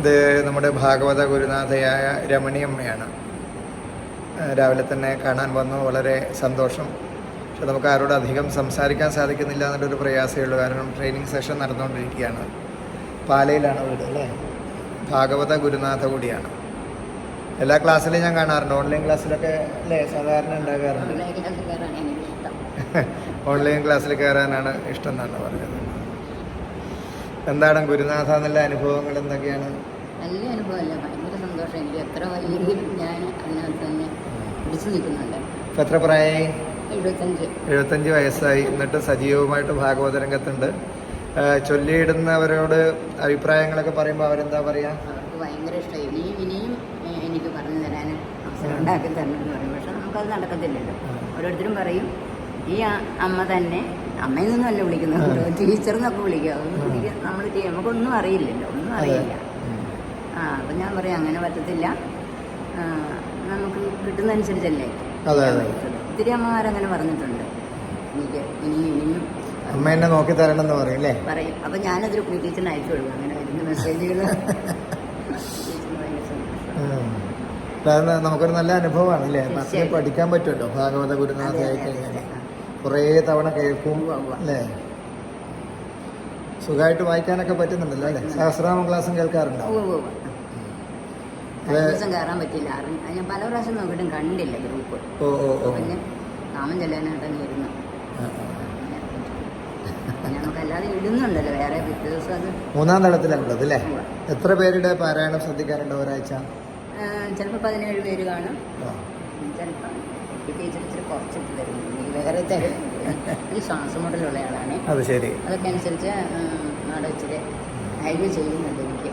ഇത് നമ്മുടെ ഭാഗവത ഗുരുനാഥയായ രമണിയമ്മയാണ് രാവിലെ തന്നെ കാണാൻ വന്നു. വളരെ സന്തോഷം. പക്ഷെ നമുക്ക് ആരോട് അധികം സംസാരിക്കാൻ സാധിക്കുന്നില്ല എന്നുള്ളൊരു പ്രയാസമേ ഉള്ളൂ. കാരണം ട്രെയിനിങ് സെഷൻ നടന്നുകൊണ്ടിരിക്കുകയാണ്. പാലയിലാണ് വീട് അല്ലേ? ഭാഗവത ഗുരുനാഥ കൂടിയാണ്. എല്ലാ ക്ലാസ്സിലും ഞാൻ കാണാറുണ്ട്. ഓൺലൈൻ ക്ലാസ്സിലൊക്കെ അല്ലേ? സാധാരണ ഉണ്ടാകാറുണ്ട്. ഓൺലൈൻ ക്ലാസ്സിൽ കയറാനാണ് ഇഷ്ടം എന്നാണ് പറഞ്ഞത്. എന്താണ് ഗുരുനാഥ എന്നുള്ള അനുഭവങ്ങൾ എന്തൊക്കെയാണ്? നല്ല അനുഭവമല്ല. ഭയങ്കര സന്തോഷം. എനിക്ക് എത്ര വൈകിയും ഞാൻ അതിനകത്ത് തന്നെ പിടിച്ചു നിൽക്കുന്നുണ്ട്. ഇപ്പം എത്ര പ്രായമായി? എഴുപത്തഞ്ച്. എഴുപത്തഞ്ച് വയസ്സായി. എന്നിട്ട് സജീവമായിട്ട് ഭാഗവത രംഗത്തുണ്ട്. ചൊല്ലിയിടുന്നവരോട് അഭിപ്രായങ്ങളൊക്കെ പറയുമ്പോൾ അവരെന്താ പറയുക അവർക്ക് ഭയങ്കര ഇഷ്ടമായി. ഇനിയും ഇനിയും എനിക്ക് പറഞ്ഞു തരാൻ അവസരം ഉണ്ടാക്കി തരണം എന്ന് പറയും. പക്ഷെ നമുക്കത് നടക്കത്തില്ലല്ലോ. ഓരോരുത്തരും പറയും ഈ അമ്മ തന്നെ അമ്മയിൽ നിന്നല്ല വിളിക്കുന്നത്. ടീച്ചർ എന്നൊക്കെ വിളിക്കുക നമ്മൾ നമുക്കൊന്നും അറിയില്ലല്ലോ. ഒന്നും അറിയില്ല. ആ അപ്പം ഞാൻ പറയാം അങ്ങനെ പറ്റത്തില്ല. നമുക്ക് കിട്ടുന്നതനുസരിച്ചല്ലേ. ഒത്തിരി അമ്മമാരങ്ങനെ പറഞ്ഞിട്ടുണ്ട്. എനിക്ക് ഇനിയും ഇനിയും അമ്മ എന്നെ നോക്കി തരണം എന്ന് പറയും അല്ലേ? പറയും. അപ്പൊ ഞാനതൊരു ടീച്ചറിന് അയച്ചു കൊടുക്കും. അങ്ങനെ വരുന്ന മെസ്സേജുകൾ നമുക്കൊരു നല്ല അനുഭവമാണ് അല്ലേ? പഠിക്കാൻ പറ്റുമല്ലോ. ഭാഗവത ഗുരുനാഥ് അതെ, അതെ, കഴിഞ്ഞാൽ കുറേ തവണ കേൾക്കും. അല്ലേ? സുഖമായിട്ട് വായിക്കാനൊക്കെ പറ്റുന്നുണ്ടല്ലോ അല്ലേ? സഹസ്രാമ ക്ലാസ്സും കേൾക്കാറുണ്ടോ. ദിവസം കയറാൻ പറ്റില്ല ഞാൻ പല പ്രാവശ്യം നോക്കിയിട്ടും കണ്ടില്ല ഗ്രൂപ്പ്. പിന്നെ ചെല്ലാനായിട്ടാണ് ഇടുന്നുണ്ടല്ലോ. വേറെ പിറ്റേ ദിവസം അത് മൂന്നാം തളത്തിലാണ് ഉള്ളത് അല്ലേ. എത്ര പേരുടെ പാരായണം ശ്രദ്ധിക്കാറുണ്ട് ഒരാഴ്ച? ചിലപ്പോൾ പതിനേഴ് പേര് കാണും. ചിലപ്പോൾ ടീച്ചർ ഇച്ചിരി കുറച്ചിട്ട് തരും. വേറെ തരും. ഈ ശ്വാസം മുട്ടലുള്ള ആളാണ് അത് ശരി. അതൊക്കെ അനുസരിച്ച് അവിടെ ഇച്ചിരി ഹൈവേ ചെയ്യുന്നുണ്ട് എനിക്ക്.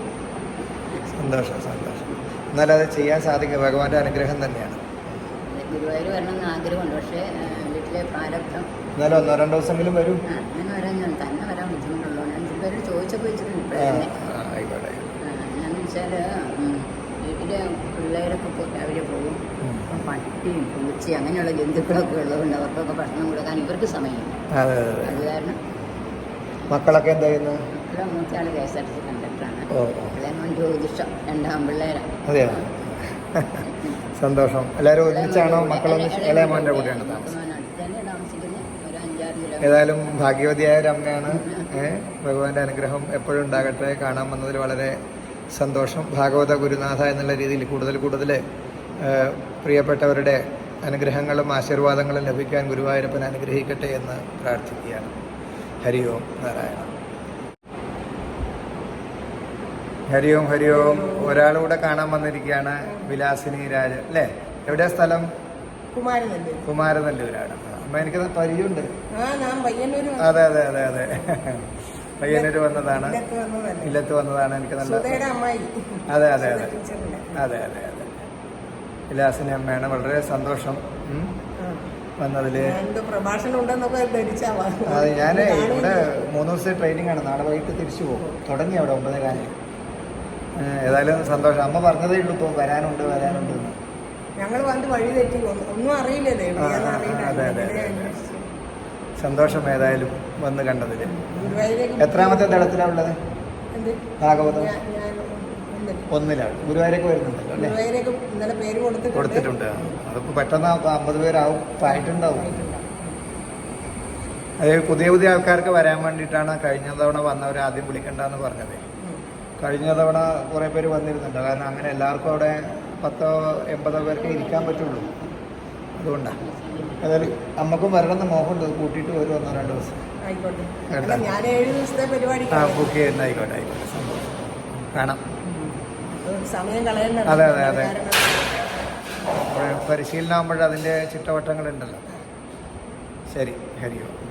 സന്തോഷം സന്തോഷം. എന്നാലും അത് ചെയ്യാൻ സാധിക്കും. ഭഗവാന്റെ അനുഗ്രഹം തന്നെയാണ്. ഗുരുവായൂർ വരണമെന്ന് ആഗ്രഹമുണ്ട്. പക്ഷേ വീട്ടിലെ പ്രാരബ്ധം. എന്നാലും ഒന്നോ രണ്ടോ ദിവസമെങ്കിലും വരും. അങ്ങനെ വരാൻ ഞാൻ തന്നെ വരാൻ ബുദ്ധിമുട്ടുള്ളൂ ഞാൻ ചിലപ്പോൾ ചോദിച്ചപ്പോൾ വെച്ചിട്ടുണ്ട് ഇപ്പോഴേ ആയിക്കോട്ടെ ഞാൻ വെച്ചാൽ വീട്ടിലെ പിള്ളേരൊക്കെ പോയിട്ട് രാവിലെ പോകും. അപ്പം പട്ടിയും പൂച്ചയും അങ്ങനെയുള്ള ജന്തുക്കളൊക്കെ ഉള്ളതുകൊണ്ട് അവർക്കൊക്കെ ഭക്ഷണം കൊടുക്കാൻ ഇവർക്ക് സമയമില്ല അതെ കാരണം മക്കളൊക്കെ എന്താ ചെയ്യുന്നത് മക്കളെ മൂത്തയാൾ K S R T C കണ്ടക്ടറാണ് ജ്യോതിഷം രണ്ടാം പിള്ളേരാണ് അതെയോ സന്തോഷം എല്ലാവരും ഒന്നിച്ചാണോ മക്കളൊന്നിച്ച് ഇളയ മോന്റെ കൂടെയാണ് ഏതായാലും ഭാഗ്യവതിയായ ഒരു അമ്മയാണ് ഭഗവാന്റെ അനുഗ്രഹം എപ്പോഴും ഉണ്ടാകട്ടെ കാണാൻ വന്നതിൽ വളരെ സന്തോഷം. ഭാഗവത ഗുരുനാഥ എന്നുള്ള രീതിയിൽ കൂടുതൽ കൂടുതൽ പ്രിയപ്പെട്ടവരുടെ അനുഗ്രഹങ്ങളും ആശീർവാദങ്ങളും ലഭിക്കാൻ ഗുരുവായൂരപ്പൻ അനുഗ്രഹിക്കട്ടെ എന്ന് പ്രാർത്ഥിക്കുകയാണ്. ഹരി ഓം നാരായണ. ഹരി ഓം ഹരി ഓം. ഒരാളൂടെ കാണാൻ വന്നിരിക്കുകയാണ് വിലാസിനി രാജ. അല്ലേ? എവിടെയാ സ്ഥലം? കുമാരനല്ലേ? കുമാരനല്ലൂരാണ്. അമ്മ എനിക്കത് പരിചയമുണ്ട്. അതെ അതെ അതെ അതെ. പയ്യന്നൂര് വന്നതാണ്. ഇല്ലത്ത് വന്നതാണ്. എനിക്ക് നല്ല അതെ അതെ അതെ. അതെ അതെ അതെ. ഇലാസിനെ അമ്മയാണ് വളരെ സന്തോഷം. വന്നതിൽ. അതെ ഞാൻ ഇവിടെ മൂന്ന് ദിവസത്തെ ട്രെയിനിങ് ആണ്. നാളെ വൈകിട്ട് തിരിച്ചു പോകും. തുടങ്ങി അവിടെ ഒമ്പതേ കാലം ഏതായാലും സന്തോഷം. അമ്മ പറഞ്ഞതേ ഉള്ളൂ ഇപ്പോൾ വരാനുണ്ട് വരാനുണ്ട് ഞങ്ങൾ വന്ന് വഴി തെറ്റി ഒന്നും അറിയില്ല അതെ, അതെ. സന്തോഷം ഏതായാലും. വന്ന് കണ്ടതിൽ എത്രാമത്തെ തലത്തിലാണ് ഉള്ളത്? ഭാഗവതം. ഒന്നിലാണ്. ഗുരുവായൂരൊക്കെ വരുന്നുണ്ടല്ലോ അല്ലേ? കൊടുത്തിട്ടുണ്ട്. അതിപ്പോ അതിപ്പോൾ പെട്ടെന്ന് അമ്പത് പേരാവും. ആയിട്ടുണ്ടാവും. അത് പുതിയ പുതിയ ആൾക്കാർക്ക് വരാൻ വേണ്ടിയിട്ടാണ് കഴിഞ്ഞ തവണ വന്നവർ ആദ്യം വിളിക്കണ്ടെന്ന് പറഞ്ഞത്. കഴിഞ്ഞ തവണ കുറേ പേര് വന്നിരുന്നുണ്ട്. കാരണം അങ്ങനെ എല്ലാവർക്കും അവിടെ പത്തോ എൺപതോ പേർക്ക് ഇരിക്കാൻ പറ്റുള്ളൂ. അതുകൊണ്ടാണ് അതായത് നമുക്കും വരണമെന്ന് മോഹമുണ്ട്. കൂട്ടിയിട്ട് വരും ഒന്നോ രണ്ടു ദിവസം. ആ ബുക്ക് ചെയ്യുന്ന ആയിക്കോട്ടെ ആയിക്കോട്ടെ. സന്തോഷം. കാണാം. സമയം കളയണ്ട. അതെ, അതെ, അതെ. പരിശീലനമാകുമ്പോൾ അതിന്റെ ചിട്ടവട്ടങ്ങളുണ്ടല്ലോ. ശരി ഹരിയോ.